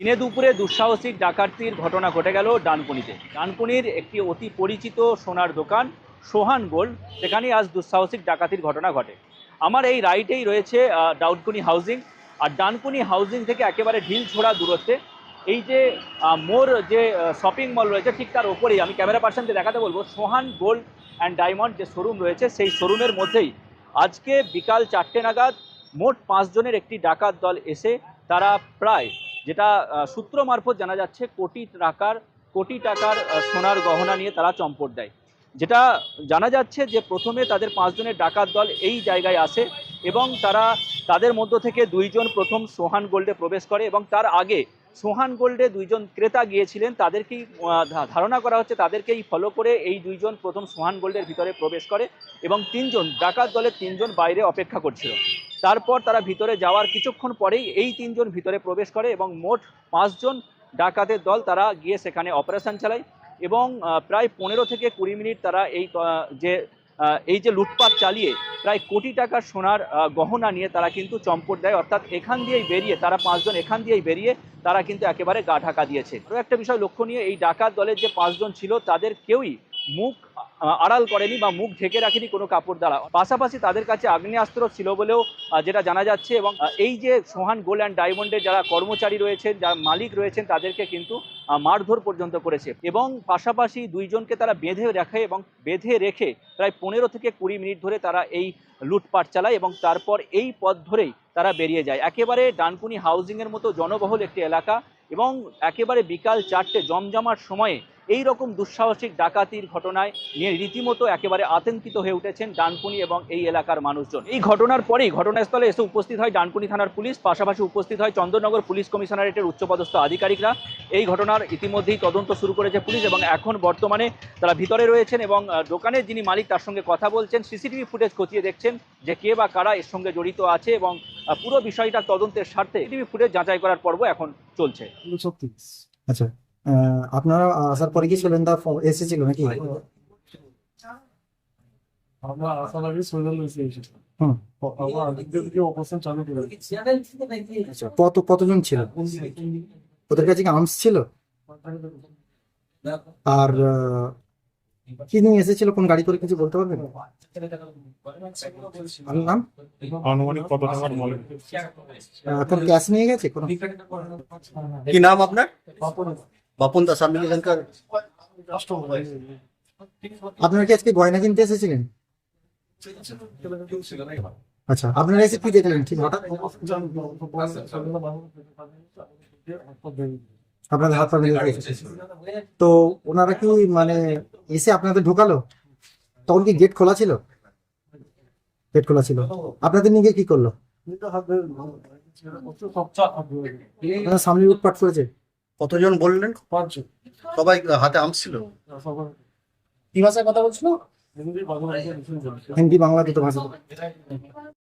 দিনে দুপুরে দুঃসাহসিক ডাকাতির ঘটনা ঘটে গেল ডানকুনিতে। ডানকুনির একটি অতি পরিচিত সোনার দোকান, সোহান গোল্ড, সেখানেই আজ দুঃসাহসিক ডাকাতির ঘটনা ঘটে। আমার এই রাইটেই রয়েছে ডাউটকুনি হাউজিং। আর ডানকুনি হাউজিং থেকে একেবারে ঢিল ছোড়া দূরত্বে, এই যে মোর যে শপিং মল রয়েছে, ঠিক তার ওপরেই, আমি ক্যামেরা পার্সনকে দেখাতে বলব, সোহান গোল্ড অ্যান্ড ডায়মন্ড যে শোরুম রয়েছে, সেই শোরুমের মধ্যেই আজকে বিকাল চারটে নাগাদ মোট পাঁচজনের একটি ডাকাত দল এসে, তারা প্রায় যেটা সূত্র মারফত জানা যাচ্ছে কোটি টাকার কোটি টাকার সোনার গহনা নিয়ে তারা চম্পট দেয়। যেটা জানা যাচ্ছে যে প্রথমে তাদের পাঁচজনের ডাকাত দল এই জায়গায় আসে এবং তারা তাদের মধ্য থেকে দুইজন প্রথম সোহান গোল্ডে প্রবেশ করে এবং তার আগে সোহান গোল্ডে দুইজন ক্রেতা গিয়েছিলেন, তাদেরকেই ধারণা করা হচ্ছে তাদেরকেই ফলো করে এই দুইজন প্রথম সোহান গোল্ডের ভিতরে প্রবেশ করে এবং তিনজন, ডাকাত দলের তিনজন বাইরে অপেক্ষা করছিল। তারপর তারা ভিতরে যাওয়ার কিছুক্ষণ পরেই এই তিনজন ভিতরে প্রবেশ করে এবং মোট পাঁচজন ডাকাতের দল তারা গিয়ে সেখানে অপারেশন চালায় এবং প্রায় পনেরো থেকে কুড়ি মিনিট তারা এই যে এই যে লুটপাট চালিয়ে প্রায় কোটি টাকার সোনার গহনা নিয়ে তারা কিন্তু চম্পট দেয়। অর্থাৎ এখান দিয়েই বেরিয়ে, তারা পাঁচজন এখান দিয়েই বেরিয়ে তারা কিন্তু একেবারে গা ঢাকা দিয়েছে। আরও একটা বিষয় লক্ষণীয় এই ডাকাত দলের যে পাঁচজন ছিল তাদের কেউই মুখ আড়াল করেনি বা মুখ ঢেকে রাখেনি কোনো কাপড় দ্বারা। পাশাপাশি তাদের কাছে আগ্নেয়াস্ত্র ছিল বলেও যেটা জানা যাচ্ছে এবং এই যে সোহান গোল্ড অ্যান্ড ডায়মন্ডের যারা কর্মচারী রয়েছেন, যারা মালিক রয়েছেন, তাদেরকে কিন্তু মারধর পর্যন্ত করেছে। এবং পাশাপাশি দুইজনকে তারা বেঁধে রাখে এবং বেঁধে রেখে প্রায় পনেরো থেকে কুড়ি মিনিট ধরে তারা এই লুটপাট চালায় এবং তারপর এই পথ ধরেই তারা বেরিয়ে যায়। একেবারে ডানকুনি হাউজিংয়ের মতো জনবহুল একটি এলাকা। এবং একেবারে বিকাল চারটে জমজমার সময়ে এই রকম দুঃসাহসিক ডাকাতির ঘটনায় নিয়ে রীতিমতো একেবারে আতঙ্কিত হয়ে উঠেছেন ডানকুনি এবং এই এলাকার মানুষজন। এই ঘটনার পরেই ঘটনাস্থলে এসে উপস্থিত হয় ডানকুনি থানার পুলিশ, পাশাপাশি উপস্থিত হয় চন্দননগর পুলিশ কমিশনারেটের উচ্চপদস্থ আধিকারিকরা। এই ঘটনার ইতিমধ্যেই তদন্ত শুরু করেছে পুলিশ এবং এখন বর্তমানে তারা ভিতরে রয়েছেন এবং দোকানের যিনি মালিক তার সঙ্গে কথা বলছেন, সিসিটিভি ফুটেজ খতিয়ে দেখছেন যে কে বা কারা এর সঙ্গে জড়িত আছে এবং পুরো বিষয়টা তদন্তের স্বার্থে সিসিটিভি ফুটেজ যাচাই করার পর্ব এখন চলছে। ছত্রিশ আচ্ছা আহ, আপনারা আসার পরে কি সুলেন্দা এসেছিল নাকি? আমরা আসার আগে। আচ্ছা কত কতজন ছিল? ওদের কাছে কি আর্মস ছিল? আর কি নিয়ে এসেছিল? কোন গাড়ি করে কিছু বলতে পারবেন? আপনার নাম? আনুমানিক কত টাকার মনে আহ, ক্যাশ নিয়ে গেছে কোন? কি নাম আপনার? বাপন দাস আপনি এখানকার আপনারা কি আজকে গয়না কিনতে এসেছিলেন? আচ্ছা আপনারা এসে কি দেখলেন? ঠিক হঠাৎ? আপনাদের হাত পা তো ওনারা কি মানে এসে আপনাদের ঢোকালো? তখন কি গেট খোলা ছিল? গেট খোলা ছিল। আপনাদের নিয়ে গিয়ে কি করল? সামনে লুটপাট করেছে। কতজন বললেন? পাঁচজন। সবাই হাতে আম ছিল? কি ভাষায় কথা বলছিল? হিন্দি বাংলা হিন্দি বাংলা দুটো ভাষা।